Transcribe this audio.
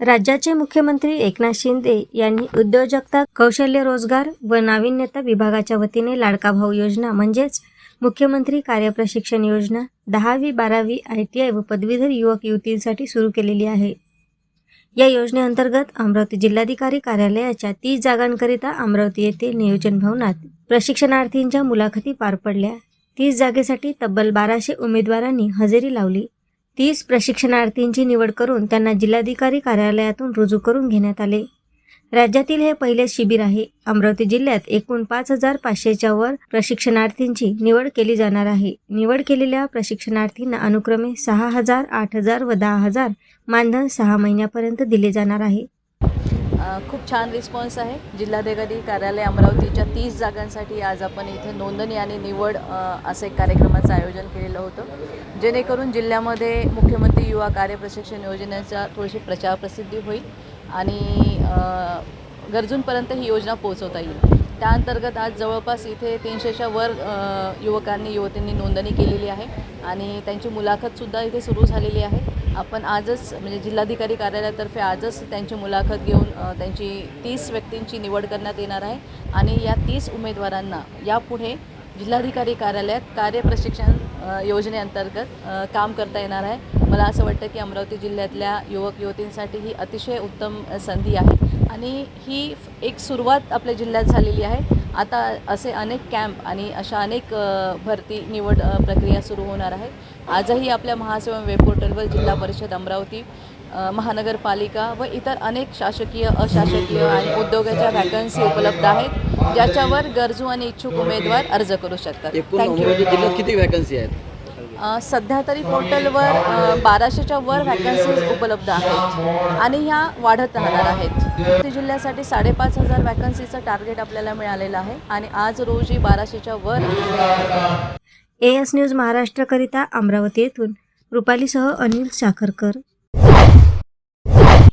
राज्याचे मुख्यमंत्री एकनाथ शिंदे यांनी उद्योजकता कौशल्य रोजगार व नाविन्यता विभागाच्या वतीने लाडका भाऊ योजना म्हणजेच मुख्यमंत्री कार्यप्रशिक्षण योजना दहावी बारावी आय टी आय व पदवीधर युवक युवतींसाठी सुरू केलेली आहे. या योजनेअंतर्गत अमरावती जिल्हाधिकारी कार्यालयाच्या तीस जागांकरिता अमरावती येथे नियोजन भवनात प्रशिक्षणार्थींच्या मुलाखती पार पडल्या. तीस जागेसाठी तब्बल बाराशे उमेदवारांनी हजेरी लावली. तीस प्रशिक्षणार्थींची निवड करून त्यांना जिल्हाधिकारी कार्यालयातून रुजू करून घेण्यात आले. राज्यातील हे पहिले शिबिर आहे. अमरावती जिल्ह्यात एकूण पाच हजार पाचशेच्या वर प्रशिक्षणार्थींची निवड केली जाणार आहे. निवड केलेल्या प्रशिक्षणार्थींना अनुक्रमे सहा हजार आठ हजार व दहा हजार मानधन सहा महिन्यापर्यंत दिले जाणार आहे. खूप छान रिस्पॉन्स आहे. जिल्हाधिकारी कार्यालय अमरावतीच्या तीस जागांसाठी आज आपण इथे नोंदणी आणि निवड असं एक कार्यक्रमाचं आयोजन केलेलं होतं. जेणेकरून जिल्ह्यामध्ये मुख्यमंत्री युवा कार्यप्रशिक्षण योजनेचा थोडीशी प्रचार प्रसिद्धी होईल आणि गरजूंपर्यंत ही योजना पोहोचवता येईल. त्या अंतर्गत आज जवळपास इथे तीनशेच्या वर युवकांनी युवतींनी नोंदणी केलेली आहे आणि त्यांची मुलाखतसुद्धा इथे सुरू झालेली आहे. आपण आजच म्हणजे जिल्हाधिकारी कार्यालयातर्फे आजच त्यांची मुलाखत घेऊन त्यांची तीस व्यक्तींची निवड करण्यात येणार आहे. आणि या तीस उमेदवारांना यापुढे जिल्हाधिकारी कार्यालयात कार्यप्रशिक्षण प्रशिक्षण योजनेअंतर्गत काम करता येणार आहे. मला असं वाटतं की अमरावती जिल्ह्यातल्या युवक युवतींसाठी ही अतिशय उत्तम संधी आहे. आणि ही एक सुरुवात आपल्या जिल्ह्यात झालेली आहे. आता असे अनेक कॅम्प आणि अशा अनेक भरती निवड प्रक्रिया सुरू होणार आहे. आजही आपल्या महासेवा वेब पोर्टलवर जिल्हा परिषद अमरावती महानगरपालिका व इतर अनेक शासकीय अशासकीय आणि उद्योगाच्या वॅकन्सी उपलब्ध आहेत ज्याच्यावर गरजू आणि इच्छुक उमेदवार अर्ज करू शकतात. थँक्यू जिल्ह्यात किती वॅकन्सी आहेत? सध्या तरी पोर्टलवर बाराशेच्या वर वॅकन्सीज उपलब्ध आहेत आणि ह्या वाढत राहणार आहेत. जिल्ह्यासाठी साडेपाच हजार वॅकन्सीचं टार्गेट आपल्याला मिळालेलं आहे आणि आज रोजी बाराशेच्या वर ए एस न्यूज महाराष्ट्रकरिता अमरावती येथून. रुपालीसह अनिल साखरकर